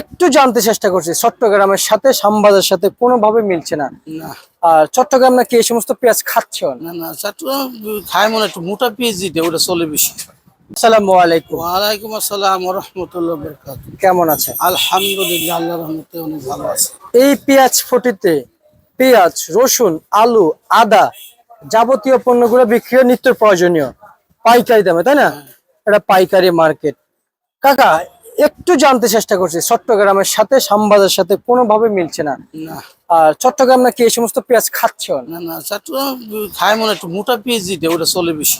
একটু জানতে চেষ্টা করছি চট্টগ্রামের সাথে শামবাজার সাথে কোনোভাবে মিলছে না। আর চট্টগ্রাম নাকি এই সমস্ত পেঁয়াজ খাচ্ছে? না না চট্টগ্রাম খায় মনে একটু মোটা পেঁয়াজ দিতে ওটা চলে বেশি। আসসালামু আলাইকুম। ওয়ালাইকুম আসসালাম রহমতুল্লাহ বরকাত কেমন আছেন? আলহামদুলিল্লাহ আল্লাহ রহমতে অনেক ভালো আছে। এই পেঁয়াজ ফটিতে পেঁয়াজ রসুন আলু আদা যাবতীয় পণ্যগুলো বিক্রি হয় নিত্য প্রয়োজনীয় পাইকারি দামে তাই না? এটা পাইকারি মার্কেট। কাকা একটু জানতে চেষ্টা করছি চট্টগ্রামের সাথে শামবাজার সাথে কোনোভাবে মিলছে না। আর চট্টগ্রাম নাকি এই সমস্ত পেঁয়াজ খাচ্ছে না? না চট্টগ্রাম খায় মনে একটু মোটা পেঁয়াজ দিতে ওটা চলে বেশি।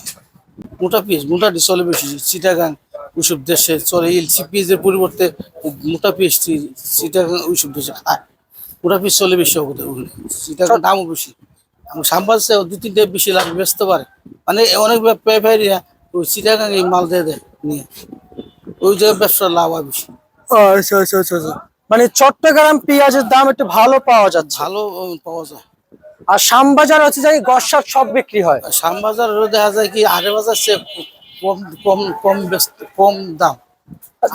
মোটা পেঁয়াজ মোটাটি চলে বেশি। চিটাগাং ওইসব দেশে চলে ইলসি পেঁয়াজের পরিবর্তে মোটা পেঁয়াজটি চিটাগাং ওইসব দেশে খায়। মোটা পেঁয়াজ চলে বেশি চিটাগাং দামও বেশি। এবং সাম্বাসে দু তিনটে বেশি লাভ বেচতে পারে। মানে অনেক ওই চিটাগাং এই মাল দিয়ে দেয় নিয়ে। ওই জায়গায় ব্যবসার লাভ হয় বেশি। আচ্ছা আচ্ছা আচ্ছা আচ্ছা। মানে চট্টগ্রাম পেঁয়াজের দাম একটু ভালো পাওয়া যাচ্ছে। ভালো পাওয়া যায়। আর শামবাজার হচ্ছে যাই গসার সব বিক্রি হয়। শ্যামবাজারও দেখা যায় কি আড়ে বাজার সে কম কম কম কম দাম।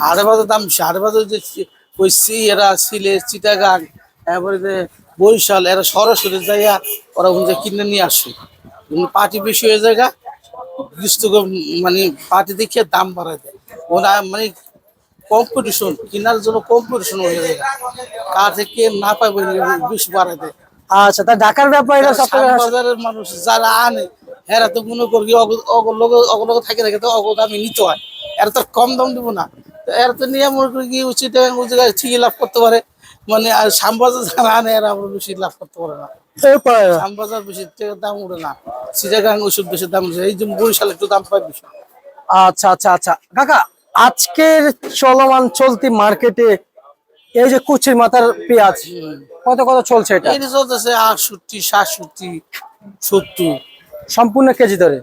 আড়ে বাজার দাম আড়ে বাজার যে ওই সি এরা সিলে চিটাগাং এরপরে যে বরিশাল এরা সরাসরি যাইয়া ওরা ওখান থেকে কিনে নিয়ে আসে। পার্টি বেশি হয়ে যায় গা, মানে পার্টি দেখিয়ে দাম বাড়ায় দেয়। ওরা মানে কম্পিটিশন কেনার জন্য কম্পিটিশন হয়ে যায়। কার থেকে না পাবে আচ্ছা তা ঢাকার ব্যাপারীরা বাজারের মানুষ যারা আনে এরা তো মনে করি অগলগ থাকে থাকে তো অগল দামে নিতে হয়। এরা তো কম দাম দিব না। এরা তো নিয়ে মনে করি কি উচিত ঠিকই লাভ করতে পারে। মানে আর শ্যামবাজার যারা আনে এরা আবার বেশি লাভ করতে পারে না। শ্যামবাজার বেশি দাম উঠে না। চিটাগাং ওষুধ বেশি দাম উঠে এই যে বরিশাল একটু দাম পায় বেশি। আচ্ছা আচ্ছা আচ্ছা। কাকা আজকের চলমান চলতি মার্কেটে এই যে কুচির মাথার পেঁয়াজ কত কত চলছে এটা? এই চলতেছে আটষট্টি সাতষট্টি সত্তর। সম্পূর্ণ কেজি ধরে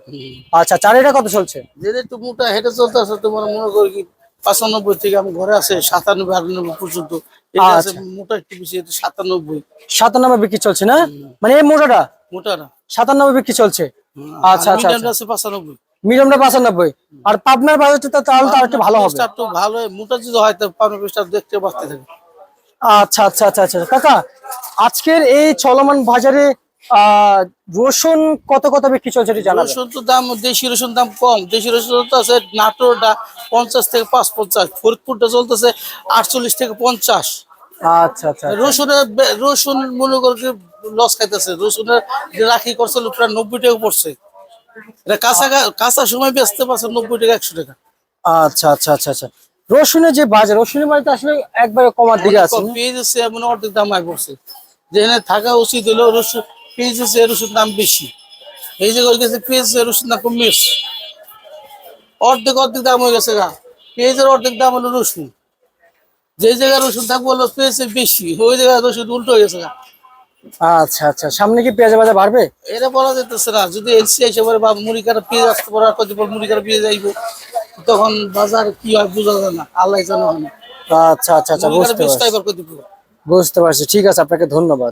আচ্ছা চার এটা কত চলছে? যেটা একটু মোটা হেঁটে চলতে আছে তোমার মনে করি কি পাঁচানব্বই থেকে আমি ঘরে আছে সাতানব্বই আটানব্বই পর্যন্ত। এটা আছে আচ্ছা। মোটা একটু বেশি এটা সাতানব্বই। সাতানব্বই বিক্রি চলছে না? মানে এই মোটাটা? মোটা না সাতানব্বই বিক্রি চলছে? আচ্ছা, আচ্ছা, আচ্ছা। পাঁচানব্বই। মিডিয়ামটা পাঁচানব্বই। আর পাবনার বাজারটা তাহলে তো একটু ভালো হবে। একটু ভালো মোটা যদি হয় তো পাবনা পিসটা দেখতে বাঁচতে থাকে আচ্ছা আচ্ছা আচ্ছা আচ্ছা। কাকা আজকের এই চলমান বাজারে রসুন কত কত বিক্রি চলছে জানাবেন। রসুন তো দাম দেশি রসুন দাম কম। দেশি রসুন তো আছে নাটোরটা পঞ্চাশ থেকে পাঁচ পঞ্চাশ ফরিদপুরটা চলতেছে আটচল্লিশ থেকে পঞ্চাশ। আচ্ছা আচ্ছা রসুনের রসুন মনে করি লস খাইতেছে। রসুনের রাখি করছিল প্রায় নব্বই টাকা পড়ছে। এটা কাঁচা কাঁচা সময় বেচতে পারছে নব্বই টাকা একশো টাকা। আচ্ছা আচ্ছা আচ্ছা আচ্ছা। রসুনের যে বাজার রসুনের বাজার আসলে একবারে কমার দিকে আছে? পেঁয়াজ এমন অর্ধেক দাম আয় পড়ছে যেখানে থাকা উচিত হলো রসুন পেঁয়াজ আছে রসুন দাম বেশি। এই যে গেছে পেঁয়াজ রসুন দাম কমে এসছে অর্ধেক অর্ধেক দাম হয়ে গেছে গা। পেঁয়াজের অর্ধেক দাম হলো রসুন। যে জায়গায় রসুন বলল পেঁয়াজের বেশি ওই জায়গায় রসুন উল্টো হয়ে গেছে গা। আচ্ছা আচ্ছা। সামনে কি পেঁয়াজ বাজার বাড়বে? এটা বলা যেতেছে না। যদি এলসি এসে পরে বা মুড়ি কাটা পেঁয়াজ আসতে পারে আর মুড়ি কাটা পেঁয়াজ আইব তখন বাজার কি হয় বোঝা যায় না। আল্লাহ জানো আচ্ছা আচ্ছা আচ্ছা বুঝতে পারছি। বুঝতে পারছি। ঠিক আছে আপনাকে ধন্যবাদ।